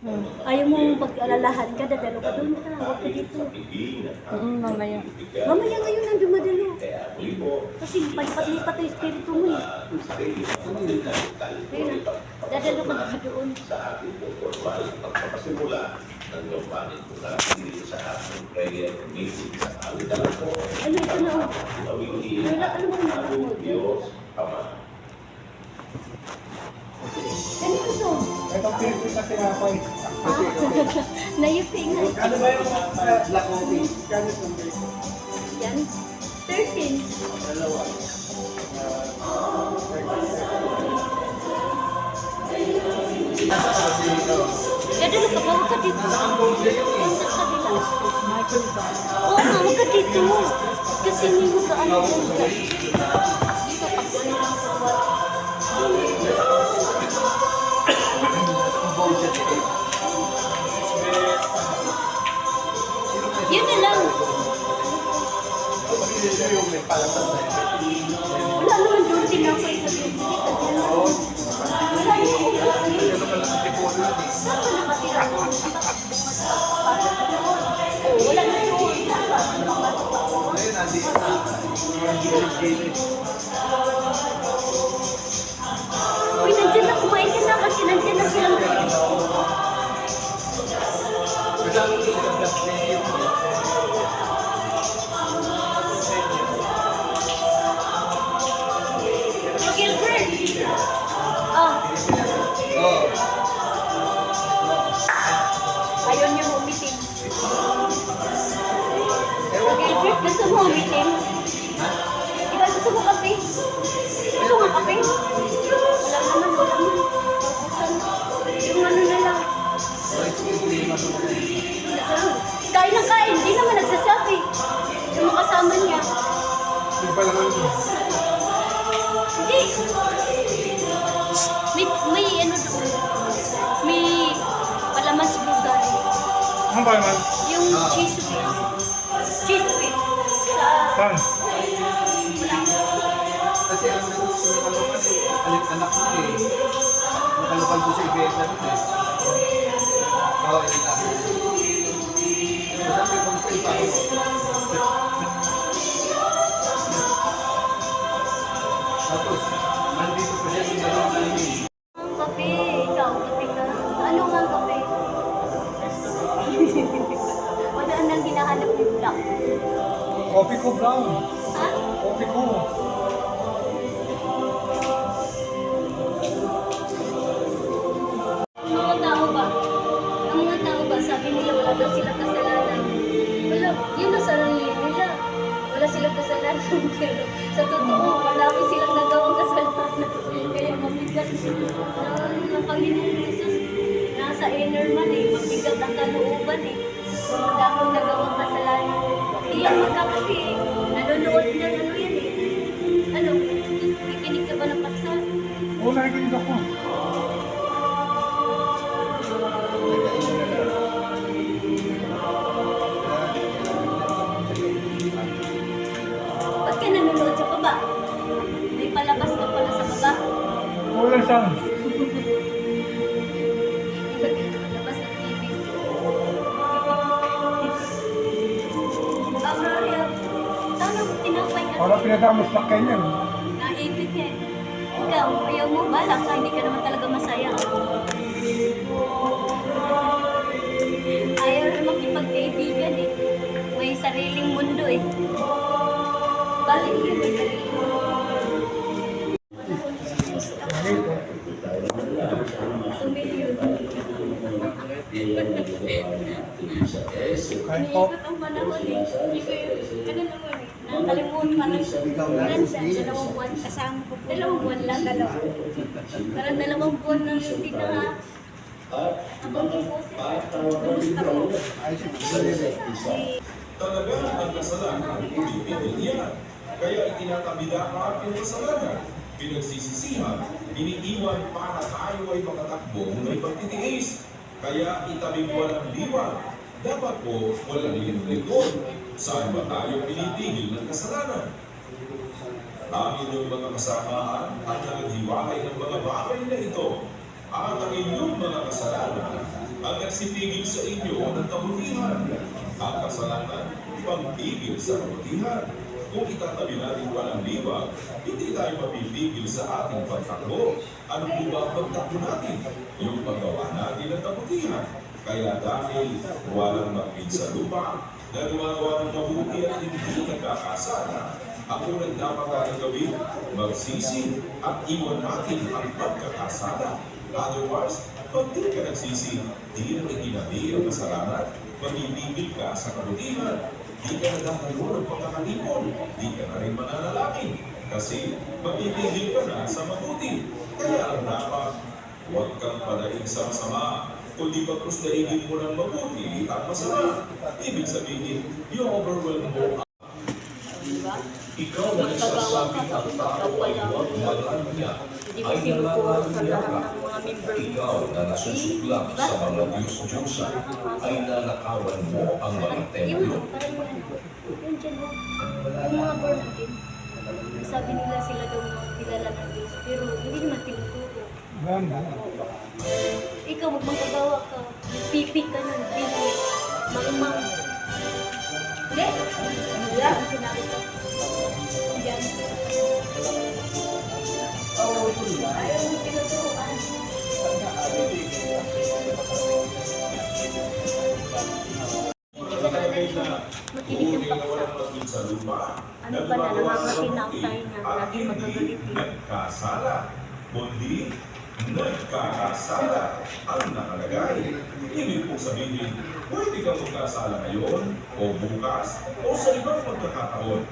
Hmm. Ayaw mo pag-alalahan ka, dadalo ka doon ka, huwag ka dito. Mm, mamaya. Mamaya ngayon ang dumadalo. Kasi palipat-lipat ang espiritu mo eh. Ayun, dadalo ka na doon. Ano ito na oh. Wala, ano ba yung Ganito Nayupi nga. Ano ba yung uh, black coffee? Kano break? Yan. 13. Dalawa. Dadalo ka ba? Huwag ka dito. Huwag ka kabila. Oo nga, huwag ka dito. Kasi hindi mo ka ano Yun na lang. Wala naman doon tinapay sa bibig. Wala naman kung Saan ka nakatira doon? Oo, wala na doon. Gusto mo umitin? Ikaw gusto mo kape? Gusto mo kape? Wala naman, wala naman. Yung ano na lang. Kain ng kain, hindi naman nagsasabi. Yung mga kasama niya. Yung pala naman. Hindi. May, may ano doon. May palaman sa lugar. Ang ba naman? Yung cheese. Saan? Kasi ang nakalukan eh, alit anak ko eh. Nakalukan ko sa ibenta nun eh. Oo, yun lang. Sabi ko sa iba ko. Tapos, nandito pa siya yung dalawang lalim. ang kape. Ikaw, kape ka. Ano nga kape? Wala nang hinahanap ni Black. Coffee ko brown. Ha? Coffee ko. Ang mga ba? Ang mga ba, sabi nila wala silang kasalanan. Wala, yun ang sarili nila. Wala silang kasalanan. Pero sa totoo, marami silang nagawang kasalanan. Kaya mabigat na ng Panginoong Jesus. Nasa inner man eh. Mabigat ang kalooban eh. Wala akong nagawang kasalanan. Hindi yan magkakapi eh. Nanonood na ano yan eh. Ano? Kikinig ka ba ng paksa? Oo, nakikinig ako. Ba't ka nanonood sa baba? May palabas ka pala sa baba. Walang sounds. Parang pinatamos na kanya. Naipit eh. Ikaw, ayaw mo balak ka, hindi ka naman talaga masaya. Ayaw na makipagkaibigan eh. May sariling mundo eh. Balik yun, may sariling mundo. Kain po. Ang panahon eh. Ano naman ko. Ilan siya? Dalawang buwan. Kasama ko po. Dalawang buwan lang, dalawa. Parang dalawang buwan na yung pinaka. Abang ko po siya. Kumusta po? Talaga ang kasalanan hindi pinilihan. Kaya itinatabidahan ang kasalanan. Pinagsisisihan, iniiwan para tayo ay makatakbo may pagtitiis. Kaya itabing walang liwan. Dapat po walang linlikod. Saan ba tayo pinitigil ng kasalanan? Ang inyong mga kasamaan at naghiwalay ng mga bagay na ito at ang inyong mga kasalanan at nagsipigil sa inyo ng kabutihan. Ang kasalanan, pagpigil sa kabutihan. Kung itatabi natin walang libag, hindi tayo mapipigil sa ating pagtakbo. Ano po ba ang pagtakbo natin? Yung paggawa natin ng kabutihan. Kaya dahil walang makbid sa lupa, na gumagawa ng mabuti at hindi nagkakasala, ang unang dapat natin gawin, magsisi at iwan natin ang pagkakasala. Otherwise, pag di ka nagsisi, di na itinabi ang kasalanan, mamimigil ka sa kabutihan, di ka nadahalo ng pagkakalipon, di ka na rin mananalangin, kasi mamimigil ka na sa mabuti. Kaya ang dapat, huwag kang padaig sa masama, kundi pagpusdaigin mo ng mabuti at masama. Ibig sabihin, yung overwhelm mo ikaw na nagsasabi ang tao ay huwag mag-anya, Hindi ay nalalaman lahat ka. ng Ikaw na nasusuklap sa mga Diyos-Diyosan, ay nanakawan mo ang mga templo. yan. Yung mga born again. Sabi nila sila daw mga kilala ng Diyos. Pero hindi naman tinuturo. Ganda. Ikaw magmagagawa ka. Nagpipik ka na. Nagpipik. Mangmang. Hindi. Wala ang sinabi ko. Yan. Ayaw mo tinuturuan. Ang na paksa. walang maging sa lupa, Ano pa na, nangangatinang tayo niya, lagi magagalitin. Nagkasala, kundi nagkakasala ang nakalagay. Ibig pong sabihin, pwede kang magkasala ngayon, o bukas, o sa ibang pagkakataon.